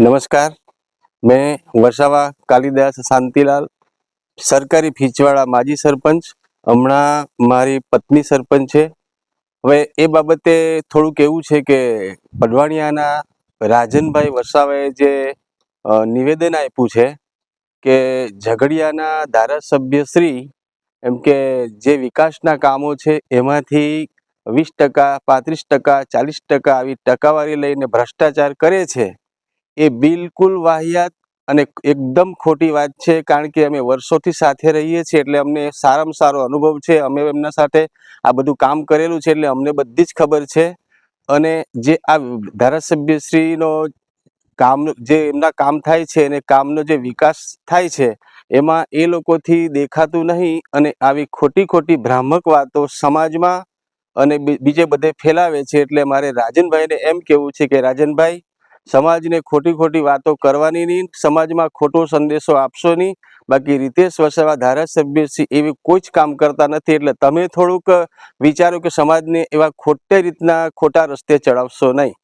નમસ્કાર. મેં વસાવા કાલિદાસ શાંતિલાલ, સરકારી ફીચવાળા માજી સરપંચ, હમણાં મારી પત્ની સરપંચ છે. હવે એ બાબતે થોડુંક એવું છે કે પડવાણિયાના રાજનભાઈ વસાવાએ જે નિવેદન આપ્યું છે કે ઝઘડિયાના ધારાસભ્ય શ્રી, એમ કે જે વિકાસના કામો છે એમાંથી વીસ ટકા, પાંત્રીસ ટકા, ચાલીસ ટકા આવી ટકાવારી લઈને ભ્રષ્ટાચાર કરે છે. એ બિલકુલ વાહિયાત અને એકદમ ખોટી વાત છે, કારણ કે અમે વર્ષોથી સાથે રહીએ છીએ, એટલે અમને સારામાં સારો અનુભવ છે, અમે એમના સાથે આ બધું કામ કરેલું છે, એટલે અમને બધી જ ખબર છે. અને જે આ ધારાસભ્યશ્રીનો કામ, જે એમના કામ થાય છે, અને કામનો જે વિકાસ થાય છે, એમાં એ લોકોથી દેખાતું નહીં, અને આવી ખોટી ખોટી ભ્રામક વાતો સમાજમાં અને બીજે બધે ફેલાવે છે, એટલે મારે રાજનભાઈને એમ કહેવું છે કે, રાજનભાઈ સમાજને ખોટી ખોટી વાતો કરવાની નહીં, સમાજમાં ખોટો સંદેશો આપશો નહીં. બાકી રીતેશ વસાવા ધારાસભ્ય છે એવી કોઈ જ કામ કરતા નથી, એટલે તમે થોડુંક વિચારો કે સમાજને એવા ખોટે રીતના ખોટા રસ્તે ચડાવશો નહીં.